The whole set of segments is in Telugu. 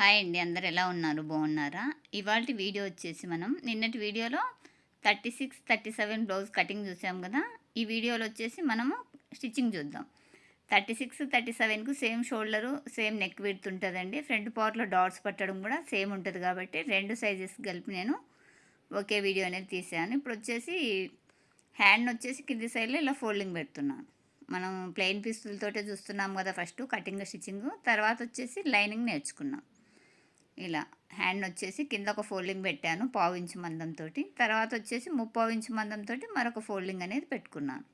హాయ్ అండి. అందరు ఎలా ఉన్నారు? బాగున్నారా? ఇవాళ వీడియో వచ్చేసి మనం నిన్నటి వీడియోలో thirty six thirty seven blouse cutting చూసాం కదా? ఈ వీడియోలో వచ్చేసి మనము స్టిచ్చింగ్ చూద్దాం. Thirty six thirty సెవెన్కు same shoulder same neck width ఉంటుందండి. ఫ్రంట్ పార్ట్లో డాట్స్ పట్టడం కూడా సేమ్ ఉంటుంది కాబట్టి రెండు సైజెస్ కలిపి నేను ఒకే వీడియో అనేది తీసాను. ఇప్పుడు వచ్చేసి హ్యాండ్ వచ్చేసి కింది సైడ్లో ఇలా ఫోల్డింగ్ పెడుతున్నాను. మనం ప్లెయిన్ పీసులతోటే చూస్తున్నాం కదా ఫస్ట్ కటింగ్ స్టిచ్చింగ్. తర్వాత వచ్చేసి లైనింగ్ నేర్చుకున్నాం. ఇలా హ్యాండ్ వచ్చేసి కింద ఒక ఫోల్డింగ్ పెట్టాను పావు ఇంచు మందంతో తర్వాత వచ్చేసి ముప్పావు ఇంచు మందంతో మరొక ఫోల్డింగ్ అనేది పెట్టుకున్నాను.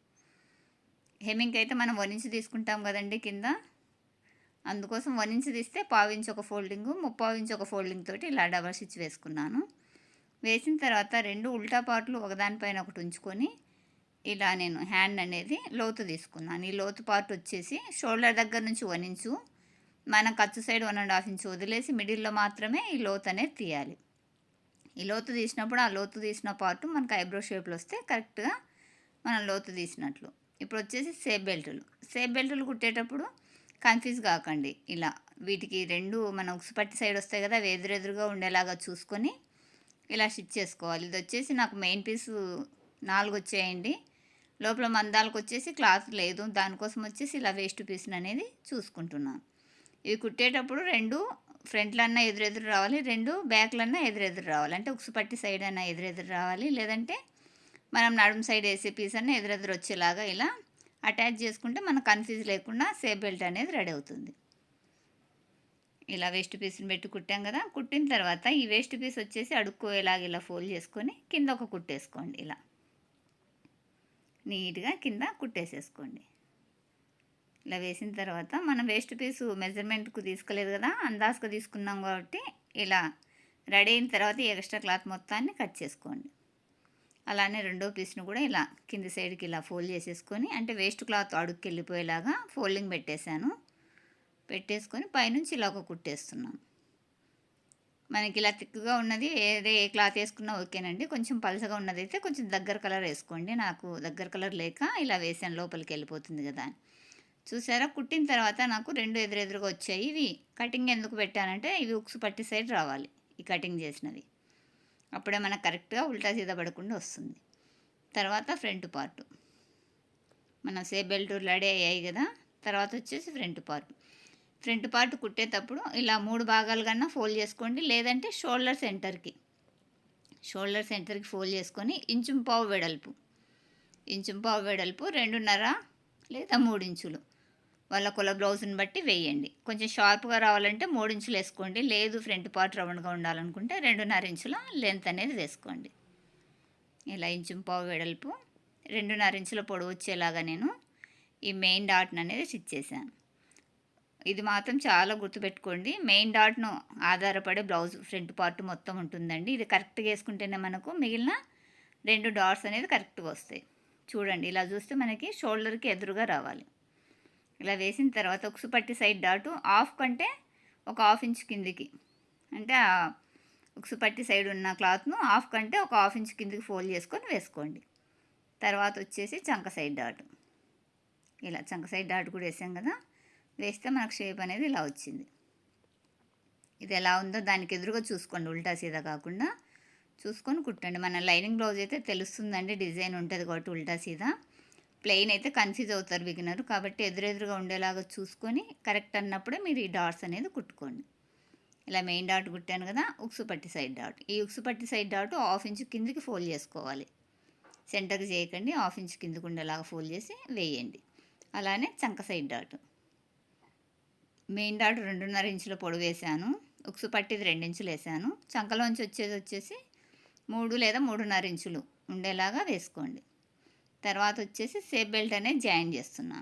హెమ్మింగ్ అయితే మనం వన్ ఇంచు తీసుకుంటాం కదండి కింద. అందుకోసం వన్ ఇంచు తీస్తే పావు ఇంచు ఒక ఫోల్డింగు ముప్పావు ఇంచు ఒక ఫోల్డింగ్ తోటి ఇలా డబల్ స్టిచ్ వేసుకున్నాను. వేసిన తర్వాత రెండు ఉల్టా పార్ట్లు ఒకదానిపైన ఒకటి ఉంచుకొని ఇలా నేను హ్యాండ్ అనేది లోతు తీసుకున్నాను. ఈ లోతు పార్ట్ వచ్చేసి షోల్డర్ దగ్గర నుంచి వన్ ఇంచు మనం ఖర్చు side one and half inch వదిలేసి మిడిల్లో మాత్రమే ఈ లోతు అనేది తీయాలి. ఈ లోతు తీసినప్పుడు ఆ లోతు తీసిన పార్ట్ మనకు ఐబ్రో షేప్లో వస్తే కరెక్ట్గా మనం లోతు తీసినట్లు. ఇప్పుడు వచ్చేసి సేప్ బెల్టులు. సేప్ బెల్టులు కుట్టేటప్పుడు కన్ఫ్యూజ్ కాకండి. ఇలా వీటికి రెండు మన ఉక్సుపట్టి సైడ్ వస్తాయి కదా ఎదురెదురుగా ఉండేలాగా చూసుకొని ఇలా స్టిచ్ చేసుకోవాలి. ఇది వచ్చేసి నాకు మెయిన్ పీసు నాలుగు వచ్చాయండి. లోపల మందాలకు వచ్చేసి క్లాత్ లేదు. దానికోసం వచ్చేసి ఇలా వేస్ట్ పీస్ని అనేది చూసుకుంటున్నాను. ఇవి కుట్టేటప్పుడు రెండు ఫ్రంట్లన్నా ఎదురెదురు రావాలి రెండు బ్యాక్లన్నా ఎదురెదురు రావాలి. అంటే ఉక్సుపట్టి సైడ్ అన్నా ఎదురెదురు రావాలి. లేదంటే మనం నడుము సైడ్ వేసే పీస్ అన్న ఎదురెదురు వచ్చేలాగా ఇలా అటాచ్ చేసుకుంటే మనకు కన్ఫ్యూజ్ లేకుండా సేఫ్ బెల్ట్ అనేది రెడీ అవుతుంది. ఇలా వేస్ట్ పీస్ని పెట్టి కుట్టాం కదా. కుట్టిన తర్వాత ఈ వేస్ట్ పీస్ వచ్చేసి అడుక్కోయేలాగా ఇలా ఫోల్డ్ చేసుకొని కింద ఒక కుట్టేసుకోండి ఇలా. నీట్గా కింద కుట్టేసేసుకోండి. ఇలా వేసిన తర్వాత మనం వేస్ట్ పీసు మెజర్మెంట్కు తీసుకోలేదు కదా అందాజుగా తీసుకున్నాం కాబట్టి ఇలా రెడీ అయిన తర్వాత ఎక్స్ట్రా క్లాత్ మొత్తాన్ని కట్ చేసుకోండి. అలానే రెండో పీస్ను కూడా ఇలా కింది సైడ్కి ఇలా ఫోల్డ్ చేసేసుకొని అంటే వేస్ట్ క్లాత్ అడుగుకి వెళ్ళిపోయేలాగా ఫోల్డింగ్ పెట్టేశాను. పెట్టేసుకొని పైనుంచి ఇలా ఒక కుట్టేస్తున్నాను. మనకి ఇలా తిక్కుగా ఉన్నది ఏదే ఏ క్లాత్ వేసుకున్నా ఓకేనండి. కొంచెం పలసగా ఉన్నది అయితే కొంచెం దగ్గర కలర్ వేసుకోండి. నాకు దగ్గర కలర్ లేక ఇలా వేసాను లోపలికి వెళ్ళిపోతుంది కదా అని. చూసారా? కుట్టిన తర్వాత నాకు రెండు ఎదురెదురుగా వచ్చాయి. ఇవి కటింగ్ ఎందుకు పెట్టానంటే ఇవి ఉక్స్ పట్టి సైడ్ రావాలి ఈ కటింగ్ చేసినవి. అప్పుడే మనకు కరెక్ట్గా ఉల్టా సీదా పడకుండా వస్తుంది. తర్వాత ఫ్రంట్ పార్ట్. మన సే బెల్ట్ రెడీ అయ్యాయి కదా? తర్వాత వచ్చేసి ఫ్రంట్ పార్ట్. ఫ్రంట్ పార్ట్ కుట్టేటప్పుడు ఇలా మూడు భాగాలు కన్నా ఫోల్డ్ చేసుకోండి. లేదంటే షోల్డర్ సెంటర్కి. షోల్డర్ సెంటర్కి ఫోల్డ్ చేసుకొని ఇంచుం పావు వెడల్పు. ఇంచుం పావు వెడల్పు రెండున్నర లేదా మూడు ఇంచులు. వాళ్ళ కుల బ్లౌజ్ని బట్టి వేయండి. కొంచెం షార్ప్గా రావాలంటే మూడు ఇంచులు వేసుకోండి. లేదు ఫ్రంట్ పార్ట్ రౌండ్గా ఉండాలనుకుంటే రెండున్నర ఇంచుల లెంత్ అనేది వేసుకోండి. ఇలా ఇంచు పావు వెడల్పు రెండున్నర ఇంచుల పొడవు వచ్చేలాగా నేను ఈ మెయిన్ డాట్ను అనేది స్టిచ్ చేశాను. ఇది మాత్రం చాలా గుర్తుపెట్టుకోండి. మెయిన్ డాట్ను ఆధారపడే బ్లౌజ్ ఫ్రంట్ పార్ట్ మొత్తం ఉంటుందండి. ఇది కరెక్ట్గా వేసుకుంటేనే మనకు మిగిలిన రెండు డాట్స్ అనేది కరెక్ట్గా వస్తాయి. చూడండి ఇలా చూస్తే మనకి షోల్డర్కి ఎదురుగా రావాలి. ఇలా వేసిన తర్వాత ఉక్సు పట్టి సైడ్ డాటు హాఫ్ కంటే ఒక హాఫ్ ఇంచ్ కిందికి. అంటే ఆ ఉక్సు పట్టి సైడ్ ఉన్న క్లాత్ను హాఫ్ కంటే ఒక హాఫ్ ఇంచ్ కిందికి ఫోల్డ్ చేసుకొని వేసుకోండి. తర్వాత వచ్చేసి చంక సైడ్ డాటు ఇలా చంక సైడ్ డాట్ కూడా వేసాం కదా వేస్తే మనకు షేప్ అనేది ఇలా వచ్చింది. ఇది ఎలా ఉందో దానికి ఎదురుగా చూసుకోండి ఉల్టా సీదా కాకుండా. చూసుకొని కుట్టండి. మన లైనింగ్ బ్లౌజ్ అయితే తెలుస్తుందండి డిజైన్ ఉంటుంది కాబట్టి ఉల్టా సీదా. ప్లెయిన్ అయితే కన్ఫ్యూజ్ అవుతారు బిగినరు కాబట్టి ఎదురెదురుగా ఉండేలాగా చూసుకొని కరెక్ట్ అన్నప్పుడే మీరు ఈ డాట్స్ అనేది కుట్టుకోండి. ఇలా మెయిన్ డాట్ కుట్టాను కదా ఉక్సు పట్టి సైడ్ డాట్. ఈ ఉక్సు పట్టి సైడ్ డాట్ హాఫ్ ఇంచ్ కిందికి ఫోల్డ్ చేసుకోవాలి. సెంటర్కి చేయకండి హాఫ్ ఇంచ్ కిందికి ఉండేలాగా ఫోల్డ్ చేసి వేయండి. అలానే చంక సైడ్ డాట్. మెయిన్ డాట్ రెండున్నర ఇంచుల పొడవు వేసాను ఉక్సు పట్టిది రెండించులు వేసాను. చంకలోంచి వచ్చేది వచ్చేసి మూడు లేదా మూడున్నర ఇంచులు ఉండేలాగా వేసుకోండి. తర్వాత వచ్చేసి సేఫ్ బెల్ట్ అనేది జాయిన్ చేస్తున్నా.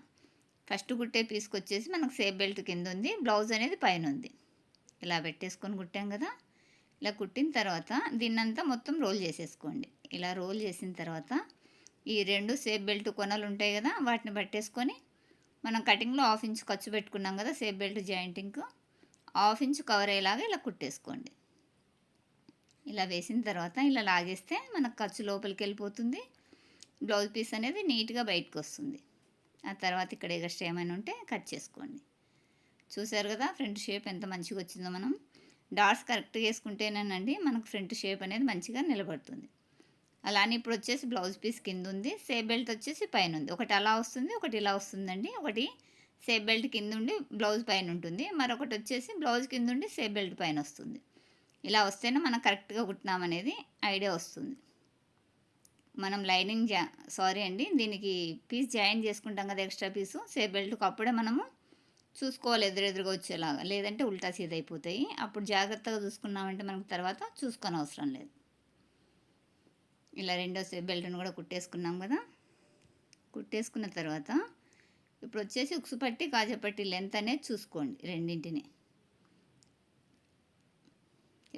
ఫస్ట్ కుట్టే పీస్కి వచ్చేసి మనకు సేఫ్ బెల్ట్ కింద ఉంది బ్లౌజ్ అనేది పైన ఉంది. ఇలా పెట్టేసుకొని కుట్టాం కదా. ఇలా కుట్టిన తర్వాత దీన్నంతా మొత్తం రోల్ చేసేసుకోండి. ఇలా రోల్ చేసిన తర్వాత ఈ రెండు సేఫ్ బెల్ట్ కొనలు ఉంటాయి కదా వాటిని పట్టేసుకొని మనం కటింగ్లో హాఫ్ ఇంచ్ ఖర్చు పెట్టుకున్నాం కదా సేఫ్ బెల్ట్ జాయింటింగ్కు హాఫ్ ఇంచ్ కవర్ అయ్యేలాగా ఇలా కుట్టేసుకోండి. ఇలా వేసిన తర్వాత ఇలా లాగేస్తే మనకు ఖర్చు లోపలికి వెళ్ళిపోతుంది. బ్లౌజ్ పీస్ అనేది నీట్గా బయటకు వస్తుంది. ఆ తర్వాత ఇక్కడ ఎగస్ట్రా ఏమైనా ఉంటే కట్ చేసుకోండి. చూసారు కదా ఫ్రంట్ షేప్ ఎంత మంచిగా వచ్చిందో మనం. డాట్స్ కరెక్ట్గా వేసుకుంటేనేనండి మనకు ఫ్రంట్ షేప్ అనేది మంచిగా నిలబడుతుంది. అలానే ఇప్పుడు వచ్చేసి బ్లౌజ్ పీస్ కింద ఉంది సేప్ బెల్ట్ వచ్చేసి పైన ఉంది. ఒకటి అలా వస్తుంది ఒకటి ఇలా వస్తుందండి. ఒకటి సేప్ బెల్ట్ కింద ఉండి బ్లౌజ్ పైన ఉంటుంది. మరొకటి వచ్చేసి బ్లౌజ్ కింద ఉండి సేప్ బెల్ట్ పైన వస్తుంది. ఇలా వస్తేనే మనం కరెక్ట్గా కుట్టినామనేది ఐడియా వస్తుంది. మనం లైనింగ్ జా సారీ అండి దీనికి పీస్ జాయిన్ చేసుకుంటాం కదా ఎక్స్ట్రా పీసు సేఫ్ బెల్ట్కి అప్పుడే మనము చూసుకోవాలి ఎదురెదురుగా వచ్చేలాగా. లేదంటే ఉల్టా సీద అయిపోతాయి అప్పుడు జాగ్రత్తగా చూసుకున్నామంటే మనకు తర్వాత చూసుకొని అవసరం లేదు. ఇలా రెండో సేఫ్ బెల్ట్ని కూడా కుట్టేసుకున్నాం కదా. కుట్టేసుకున్న తర్వాత ఇప్పుడు వచ్చేసి ఉక్సు పట్టి కాజపట్టి లెంత్ అనేది చూసుకోండి రెండింటిని.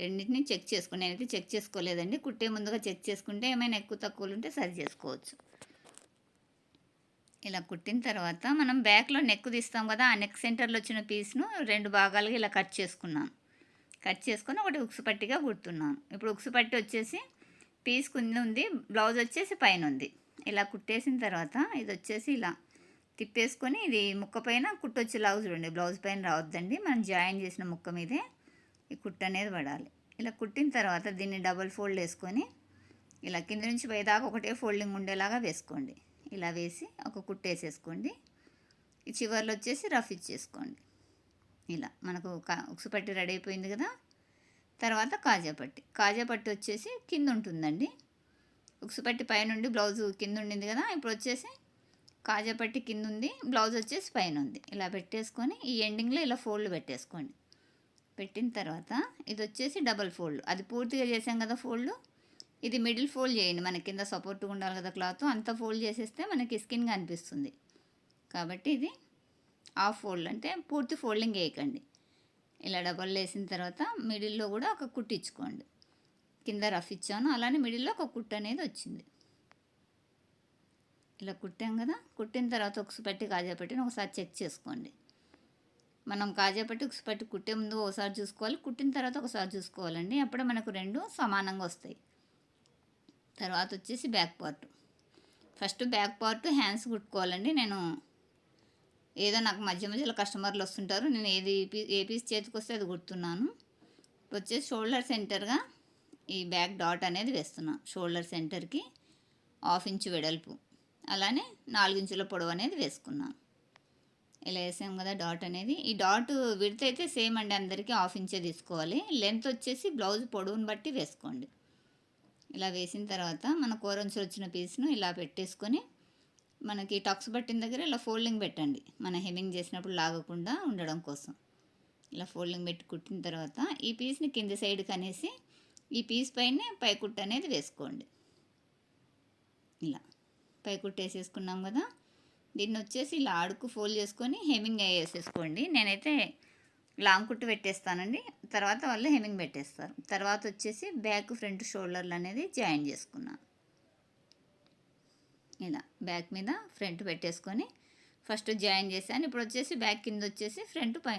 రెండింటిని చెక్ చేసుకుని నేనైతే చెక్ చేసుకోలేదండి. కుట్టే ముందుగా చెక్ చేసుకుంటే ఏమైనా ఎక్కువ తక్కువలు ఉంటే సరి చేసుకోవచ్చు. ఇలా కుట్టిన తర్వాత మనం బ్యాక్లో నెక్ తీస్తాం కదా ఆ నెక్ సెంటర్లో వచ్చిన పీస్ను రెండు భాగాలుగా ఇలా కట్ చేసుకున్నాను కట్ చేసుకొని ఒకటి ఉక్సు పట్టిగా కుడుతున్నాను ఇప్పుడు ఉక్సు పట్టి వచ్చేసి పీస్ కింద ఉంది బ్లౌజ్ వచ్చేసి పైన ఉంది. ఇలా కుట్టేసిన తర్వాత ఇది వచ్చేసి ఇలా తిప్పేసుకొని ఇది ముక్క పైన కుట్టొచ్చేలాగా చూడండి. బ్లౌజ్ పైన రావద్దండి. మనం జాయిన్ చేసిన ముక్క మీదే ఈ కుట్ట అనేది పడాలి. ఇలా కుట్టిన తర్వాత దీన్ని డబుల్ ఫోల్డ్ వేసుకొని ఇలా కింద నుంచి పైదాకా ఒకటే ఫోల్డింగ్ ఉండేలాగా వేసుకోండి. ఇలా వేసి ఒక కుట్టు వేసేసుకోండి. ఈ చివర్లో వచ్చేసి రఫ్ ఇచ్చేసుకోండి. ఇలా మనకు ఉక్సు పట్టి రెడీ అయిపోయింది కదా. తర్వాత కాజాపట్టి కాజాపట్టి వచ్చేసి కింద ఉంటుందండి. ఉక్సు పట్టి పైనుండి బ్లౌజ్ కింద ఉండింది కదా. ఇప్పుడు వచ్చేసి కాజాపట్టి కింద ఉంది. బ్లౌజ్ వచ్చేసి పైన ఉంది. ఇలా పెట్టేసుకొని ఈ ఎండింగ్లో ఇలా ఫోల్డ్ పెట్టేసుకోండి. పెట్టిన తర్వాత ఇది వచ్చేసి డబల్ ఫోల్డ్. అది పూర్తిగా చేసాం కదా ఫోల్డ్. ఇది మిడిల్ ఫోల్డ్ చేయండి. మన కింద సపోర్ట్గా ఉండాలి కదా క్లాత్. అంత ఫోల్డ్ చేసేస్తే మనకి స్కిన్గా అనిపిస్తుంది కాబట్టి ఇది హాఫ్ ఫోల్డ్. అంటే పూర్తి ఫోల్డింగ్ వేయకండి. ఇలా డబల్ వేసిన తర్వాత మిడిల్లో కూడా ఒక కుట్టు ఇచ్చుకోండి. కింద రఫ్ ఇచ్చాను. అలానే మిడిల్లో ఒక కుట్టు అనేది వచ్చింది. ఇలా కుట్టాం కదా? కుట్టిన తర్వాత ఒకసారి పెట్టి కాజా పెట్టిన ఒకసారి చెక్ చేసుకోండి. మనం కాజా పెట్టి కుట్టే ముందు ఒకసారి చూసుకోవాలి. కుట్టిన తర్వాత ఒకసారి చూసుకోవాలండి. అప్పుడే మనకు రెండు సమానంగా వస్తాయి. తర్వాత వచ్చేసి back part. First back part hands కుట్టుకోవాలండి. నేను ఏదో నాకు మధ్య మధ్యలో కస్టమర్లు వస్తుంటారు. నేను ఏది ఏ పీస్ చేతికి వస్తే అది కుడుతున్నాను. వచ్చేసి షోల్డర్ సెంటర్గా ఈ బ్యాక్ డాట్ అనేది వేస్తున్నాను షోల్డర్ సెంటర్కి హాఫ్ ఇంచు వెడల్పు. అలానే నాలుగించుల పొడవు అనేది వేసుకున్నాను ఇలా వేసాం కదా డాట్ అనేది. ఈ డాట్ విడత అయితే సేమ్ అండి అందరికీ హాఫ్ ఇంచే తీసుకోవాలి. లెంత్ వచ్చేసి బ్లౌజ్ పొడవుని బట్టి వేసుకోండి. ఇలా వేసిన తర్వాత మన కూరంచులు వచ్చిన పీస్ను ఇలా పెట్టేసుకొని మనకి టక్స్ పట్టిన దగ్గర ఇలా ఫోల్డింగ్ పెట్టండి. మన హెమింగ్ చేసినప్పుడు లాగకుండా ఉండడం కోసం. ఇలా ఫోల్డింగ్ పెట్టి కుట్టిన తర్వాత ఈ పీస్ని కింద సైడ్కి అనేసి ఈ పీస్ పైన పైకుట్టు అనేది వేసుకోండి. ఇలా పైకుట్టు వేసేసుకున్నాం కదా. దీన్ని వచ్చేసి ఇలా ఆడుకు ఫోల్డ్ చేసుకొని హెమింగ్ వేసేసుకోండి. నేనైతే లాంగ్ కుట్టు పెట్టేస్తానండి. తర్వాత వాళ్ళు హెమింగ్ పెట్టేస్తారు. తర్వాత వచ్చేసి బ్యాక్ ఫ్రంట్ షోల్డర్లు అనేది జాయిన్ చేసుకున్నాను ఇలా బ్యాక్ మీద ఫ్రంట్ పెట్టేసుకొని ఫస్ట్ జాయిన్ చేశాను. ఇప్పుడు వచ్చేసి బ్యాక్ కింద వచ్చేసి ఫ్రంట్ పై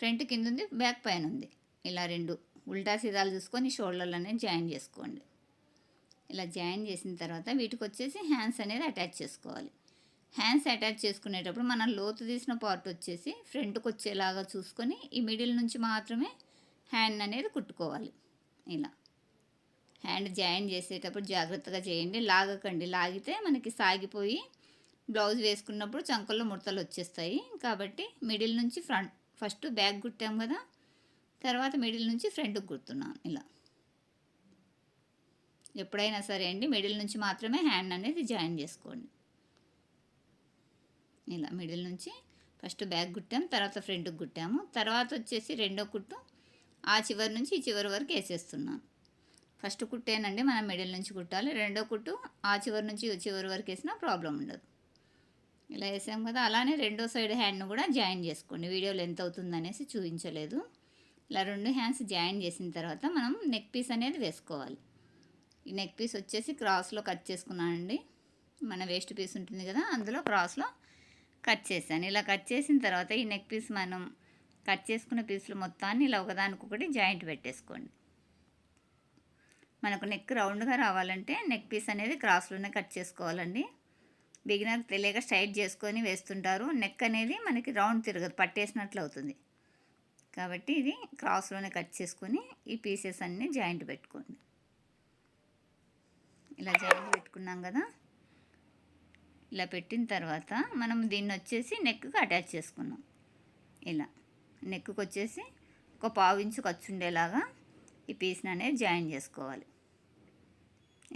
ఫ్రంట్ కింద ఉంది బ్యాక్ పైన ఉంది ఇలా రెండు ఉల్టా సీదాలు చూసుకొని షోల్డర్లు అనేది జాయిన్ చేసుకోండి. ఇలా జాయిన్ చేసిన తర్వాత వీటికి వచ్చేసి హ్యాండ్స్ అనేది అటాచ్ చేసుకోవాలి. హ్యాండ్స్ అటాచ్ చేసుకునేటప్పుడు మనం లోతు తీసిన పార్ట్ వచ్చేసి ఫ్రంట్కి వచ్చేలాగా చూసుకొని ఈ మిడిల్ నుంచి మాత్రమే హ్యాండ్ అనేది కుట్టుకోవాలి. ఇలా. హ్యాండ్ జాయిన్ చేసేటప్పుడు జాగ్రత్తగా చేయండి. లాగకండి. లాగితే మనకి సాగిపోయి బ్లౌజ్ వేసుకున్నప్పుడు చంకల్లో ముడతలు వచ్చేస్తాయి. కాబట్టి మిడిల్ నుంచి ఫ్రంట్ ఫస్ట్ బ్యాక్ కుట్టాం కదా. తర్వాత మిడిల్ నుంచి ఫ్రంట్కి కుడుతున్నాను ఇలా. ఎప్పుడైనా సరే అండి. మిడిల్ నుంచి మాత్రమే హ్యాండ్ అనేది జాయిన్ చేసుకోండి. ఇలా మిడిల్ నుంచి ఫస్ట్ బ్యాక్ కుట్టాము తర్వాత ఫ్రంట్కి కుట్టాము తర్వాత వచ్చేసి రెండో కుట్టు ఆ చివరి నుంచి ఈ చివరి వరకు వేసేస్తున్నాను. ఫస్ట్ కుట్టేనండి మనం మిడిల్ నుంచి కుట్టాలి. రెండో కుట్టు ఆ చివరి నుంచి చివరి వరకు వేసినా ప్రాబ్లం ఉండదు. ఇలా వేసాం కదా అలానే రెండో సైడ్ హ్యాండ్ను కూడా జాయిన్ చేసుకోండి. వీడియోలో ఎంత అవుతుంది అనేసి చూపించలేదు. ఇలా రెండు హ్యాండ్స్ జాయిన్ చేసిన తర్వాత మనం నెక్ పీస్ అనేది వేసుకోవాలి. ఈ నెక్ పీస్ వచ్చేసి క్రాస్లో కట్ చేసుకున్నానండి. మన వేస్ట్ పీస్ ఉంటుంది కదా అందులో క్రాస్లో కట్ చేశాను. ఇలా కట్ చేసిన తర్వాత ఈ నెక్ పీస్ మనం కట్ చేసుకున్న పీసులు మొత్తాన్ని ఇలా ఒకదానికొకటి జాయింట్ పెట్టేసుకోండి. మనకు నెక్ రౌండ్గా రావాలంటే నెక్ పీస్ అనేది క్రాస్లోనే కట్ చేసుకోవాలండి. బిగినర్ తెలియక స్ట్రైట్ చేసుకొని వేస్తుంటారు. నెక్ అనేది మనకి రౌండ్ తిరగదు పట్టేసినట్లు అవుతుంది. కాబట్టి ఇది క్రాస్లోనే కట్ చేసుకొని ఈ పీసెస్ అన్నీ జాయింట్ పెట్టుకోండి. ఇలా జాయింట్ పెట్టుకున్నాం కదా? ఇలా పెట్టిన తర్వాత మనం దీన్ని వచ్చేసి నెక్కి అటాచ్ చేసుకున్నాం. ఇలా నెక్కి వచ్చేసి ఒక పావు ఇంచు ఖర్చు ఉండేలాగా ఈ పీస్ని అనేది జాయిన్ చేసుకోవాలి.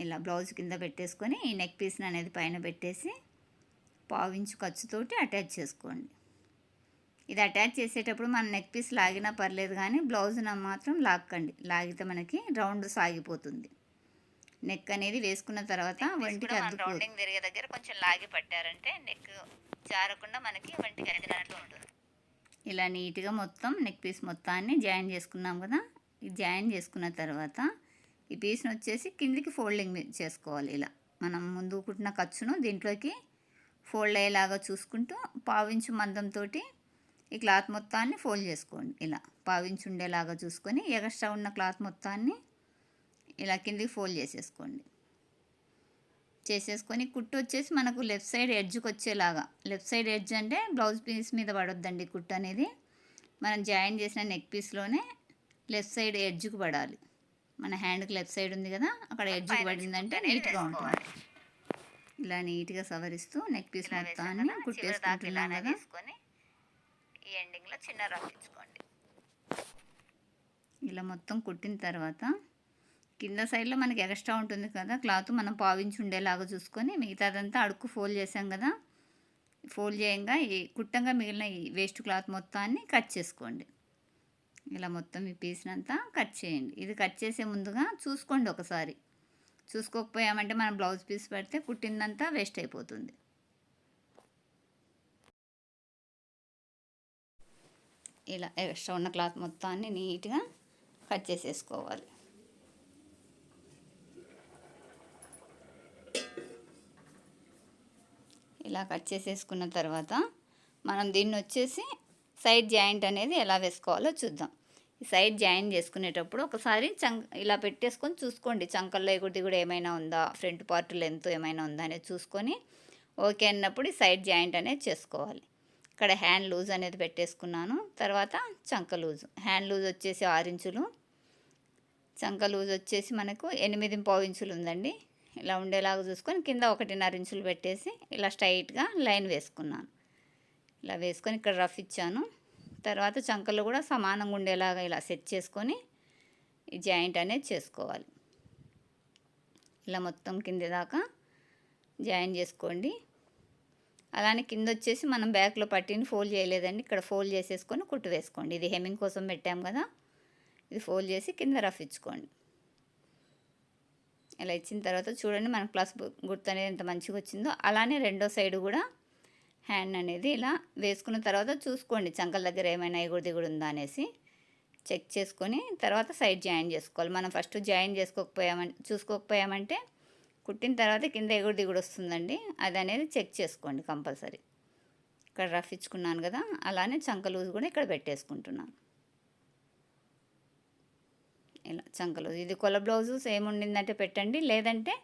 ఇలా బ్లౌజ్ కింద పెట్టేసుకొని ఈ నెక్ పీస్ని అనేది పైన పెట్టేసి పావు ఇంచు ఖర్చుతోటి అటాచ్ చేసుకోండి. ఇది అటాచ్ చేసేటప్పుడు మన నెక్ పీస్ లాగినా పర్లేదు కానీ బ్లౌజ్న మాత్రం లాక్కండి. లాగితే మనకి రౌండ్ సాగిపోతుంది. నెక్ అనేది వేసుకున్న తర్వాత ఒంటికి రౌండింగ్ తిరిగే దగ్గర కొంచెం లాగి పట్టారంటే నెక్ జారకుండా మనకి ఒంటికి అద్దినట్లు ఉంటుంది. ఇలా నీట్గా మొత్తం నెక్ పీస్ మొత్తాన్ని జాయిన్ చేసుకున్నాం కదా? ఇది జాయిన్ చేసుకున్న తర్వాత ఈ పీస్ని వచ్చేసి కిందికి ఫోల్డింగ్ చేసుకోవాలి ఇలా. మనం ముందు కుట్టిన ఖర్చును దీంట్లోకి ఫోల్డ్ అయ్యేలాగా చూసుకుంటూ పావించు మందంతో ఈ క్లాత్ మొత్తాన్ని ఫోల్డ్ చేసుకోండి. ఇలా పావించి ఉండేలాగా చూసుకొని ఎగస్ట్రా ఉన్న క్లాత్ మొత్తాన్ని ఇలా కిందికి ఫోల్డ్ చేసేసుకోండి. చేసేసుకొని కుట్టు వచ్చేసి మనకు లెఫ్ట్ సైడ్ ఎడ్జ్కి వచ్చేలాగా. లెఫ్ట్ సైడ్ ఎడ్జ్ అంటే బ్లౌజ్ పీస్ మీద పడొద్దండి కుట్టు అనేది. మనం జాయిన్ చేసిన నెక్ పీస్లోనే లెఫ్ట్ సైడ్ ఎడ్జ్కి పడాలి. మన హ్యాండ్కి లెఫ్ట్ సైడ్ ఉంది కదా అక్కడ ఎడ్జ్కి పడిందంటే నీట్గా ఉంటుంది. ఇలా నీట్గా సవరిస్తూ నెక్ పీస్ మొత్తాన్ని కుట్టేసుకుంటున్నాం కదా. ఈ ఎండింగ్లో చిన్న రఫించుకోండి ఇలా మొత్తం కుట్టిన తర్వాత కింద సైడ్లో మనకి ఎక్స్ట్రా ఉంటుంది కదా క్లాత్ మనం పావించి ఉండేలాగా చూసుకొని మిగతాదంతా అడుక్కు ఫోల్డ్ చేసాం కదా ఫోల్డ్ చేయంగా ఈ కుట్టంగా మిగిలిన ఈ వేస్ట్ క్లాత్ మొత్తాన్ని కట్ చేసుకోండి. ఇలా మొత్తం ఈ పీస్నంతా కట్ చేయండి. ఇది కట్ చేసే ముందుగా చూసుకోండి ఒకసారి. చూసుకోకపోయామంటే మనం బ్లౌజ్ పీస్ పెడితే కుట్టిందంతా వేస్ట్ అయిపోతుంది. ఇలా ఎక్స్ట్రా ఉన్న క్లాత్ మొత్తాన్ని నీట్గా కట్ చేసేసుకోవాలి. ఇలా కట్ చేసేసుకున్న తర్వాత మనం దీన్ని వచ్చేసి సైడ్ జాయింట్ అనేది ఎలా వేసుకోవాలో చూద్దాం. ఈ సైడ్ జాయిన్ చేసుకునేటప్పుడు ఒకసారి చంక ఇలా పెట్టేసుకొని చూసుకోండి. చంకల్లో ఎగుటి కూడా ఏమైనా ఉందా? ఫ్రంట్ పార్ట్ లెంత్ ఏమైనా ఉందా అనేది చూసుకొని ఓకే అన్నప్పుడు ఈ సైడ్ జాయింట్ అనేది చేసుకోవాలి. ఇక్కడ హ్యాండ్ లూజ్ అనేది పెట్టేసుకున్నాను. తర్వాత చంక లూజ్. హ్యాండ్ లూజ్ వచ్చేసి ఆరు ఇంచులు. చంక లూజ్ వచ్చేసి మనకు ఎనిమిది పావు ఇంచులు ఉందండి. ఇలా ఉండేలాగా చూసుకొని కింద ఒకటిన్నర ఇంచులు పెట్టేసి ఇలా స్ట్రైట్గా లైన్ వేసుకున్నాను. ఇలా వేసుకొని ఇక్కడ రఫ్ ఇచ్చాను. తర్వాత చంకలు కూడా సమానంగా ఉండేలాగా ఇలా సెట్ చేసుకొని ఈ జాయింట్ అనేది చేసుకోవాలి. ఇలా మొత్తం కింది దాకా జాయిన్ చేసుకోండి. అలానే కింద వచ్చేసి మనం బ్యాక్లో పట్టిని ఫోల్డ్ చేయలేదండి. ఇక్కడ ఫోల్డ్ చేసేసుకొని కుట్టు వేసుకోండి. ఇది హెమ్మింగ్ కోసం పెట్టాం కదా. ఇది ఫోల్డ్ చేసి కింద రఫ్ ఇచ్చుకోండి. ఇలా ఇచ్చిన తర్వాత చూడండి మన క్లాస్ గుర్తు అనేది ఎంత మంచిగా వచ్చిందో. అలానే రెండో సైడ్ కూడా హ్యాండ్ అనేది ఇలా వేసుకున్న తర్వాత చూసుకోండి చంకల దగ్గర ఏమైనా ఎగుడు దిగుడు ఉందా అనేసి. చెక్ చేసుకొని తర్వాత సైడ్ జాయిన్ చేసుకోవాలి. మనం ఫస్ట్ జాయిన్ చేసుకోకపోయామంటే చూసుకోకపోయామంటే కుట్టిన తర్వాత కింద ఎగుడు దిగుడు వస్తుందండి. అది అనేది చెక్ చేసుకోండి కంపల్సరీ. ఇక్కడ రఫ్ ఇచ్చుకున్నాను కదా అలానే చంక లూజ్ కూడా ఇక్కడ పెట్టేసుకుంటున్నాను. ఇలా చంకలు. ఇది కొల బ్లౌజు సేమ్ ఉండిందంటే పెట్టండి. లేదంటే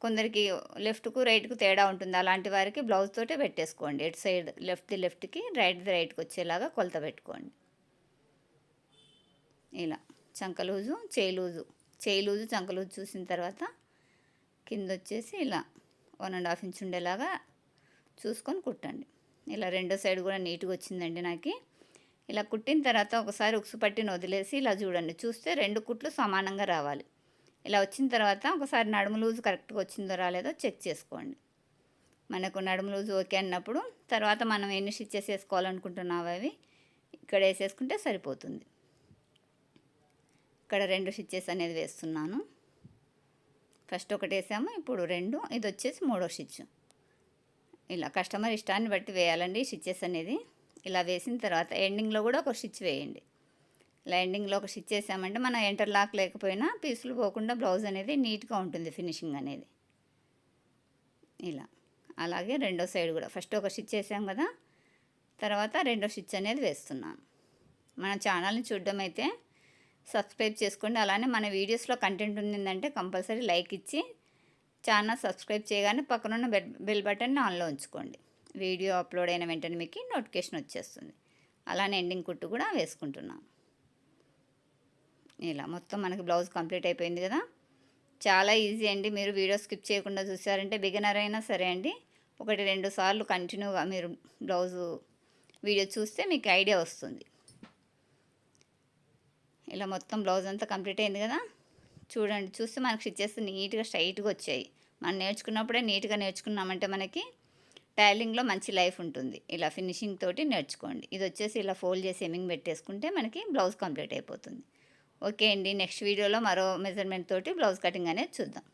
కొందరికి లెఫ్ట్కు రైట్కు తేడా ఉంటుంది. అలాంటి వారికి బ్లౌజ్ తోటే పెట్టేసుకోండి. ఎటు సైడ్ లెఫ్ట్ది లెఫ్ట్కి రైట్ది రైట్కి వచ్చేలాగా కొలత పెట్టుకోండి. ఇలా చంకలూజు చేయిలూజు చేయి లూజు చేయి లూజు చూసిన తర్వాత కింద వచ్చేసి ఇలా వన్ అండ్ హాఫ్ ఇంచ్ ఉండేలాగా చూసుకొని కుట్టండి. ఇలా రెండో సైడ్ కూడా నీట్గా వచ్చిందండి నాకు. ఇలా కుట్టిన తర్వాత ఒకసారి ఉక్సు పట్టిని వదిలేసి ఇలా చూడండి. చూస్తే రెండు కుట్లు సమానంగా రావాలి. ఇలా వచ్చిన తర్వాత ఒకసారి నడుము లూజ్ కరెక్ట్గా వచ్చిందో రాలేదో చెక్ చేసుకోండి. మనకు నడుము లూజ్ ఓకే అన్నప్పుడు తర్వాత మనం ఎన్ని స్టిచ్చెస్ వేసుకోవాలనుకుంటున్నావు అవి ఇక్కడ వేసేసుకుంటే సరిపోతుంది. ఇక్కడ రెండు స్టిచ్చెస్ అనేది వేస్తున్నాను. ఫస్ట్ ఒకటి వేసాము ఇప్పుడు రెండు ఇది వచ్చేసి మూడో స్టిచ్. ఇలా కస్టమర్ ఇష్టాన్ని బట్టి వేయాలండి స్టిచ్చెస్ అనేది. ఇలా వేసిన తర్వాత ఎండింగ్లో కూడా ఒక స్టిచ్ వేయండి. ఇలా ఎండింగ్లో ఒక స్టిచ్ చేసామంటే మనం ఎంటర్లాక్ లేకపోయినా పీసులు పోకుండా బ్లౌజ్ అనేది నీట్గా ఉంటుంది ఫినిషింగ్ అనేది. ఇలా. అలాగే రెండో సైడ్ కూడా. ఫస్ట్ ఒక స్టిచ్ చేసాం కదా తర్వాత రెండో స్టిచ్ అనేది వేస్తున్నాను. మన ఛానల్ని చూడడం అయితే సబ్స్క్రైబ్ చేసుకోండి. అలానే మన వీడియోస్లో కంటెంట్ ఉందంటే కంపల్సరీ లైక్ ఇచ్చి ఛానల్ సబ్స్క్రైబ్ చేయగానే పక్కనున్న బెల్ బెల్ బటన్ని ఆన్లో ఉంచుకోండి. వీడియో అప్లోడ్ అయిన వెంటనే మీకు నోటిఫికేషన్ వచ్చేస్తుంది. అలానే ఎండింగ్ కుట్టు కూడా వేసుకుంటున్నాం. ఇలా మొత్తం మనకి బ్లౌజ్ కంప్లీట్ అయిపోయింది కదా. చాలా ఈజీ అండి. మీరు వీడియో స్కిప్ చేయకుండా చూసారంటే బిగినర్ అయినా సరే అండి ఒకటి రెండు సార్లు కంటిన్యూగా మీరు బ్లౌజు వీడియో చూస్తే మీకు ఐడియా వస్తుంది. ఇలా మొత్తం బ్లౌజ్ అంతా కంప్లీట్ అయింది కదా. చూడండి చూస్తే మనకు స్టిచ్చెస్ నీట్గా స్ట్రైట్గా వచ్చాయి. మనం నేర్చుకున్నప్పుడే నీట్గా నేర్చుకున్నామంటే మనకి టైలింగ్లో మంచి లైఫ్ ఉంటుంది. ఇలా ఫినిషింగ్ తోటి నేర్చుకోండి. ఇది వచ్చేసి ఇలా ఫోల్డ్ చేసి ఎమింగ్ పెట్టేసుకుంటే మనకి బ్లౌజ్ కంప్లీట్ అయిపోతుంది. ఓకే అండి. నెక్స్ట్ వీడియోలో మరో మెజర్మెంట్ తోటి బ్లౌజ్ కటింగ్ అనేది చూద్దాం.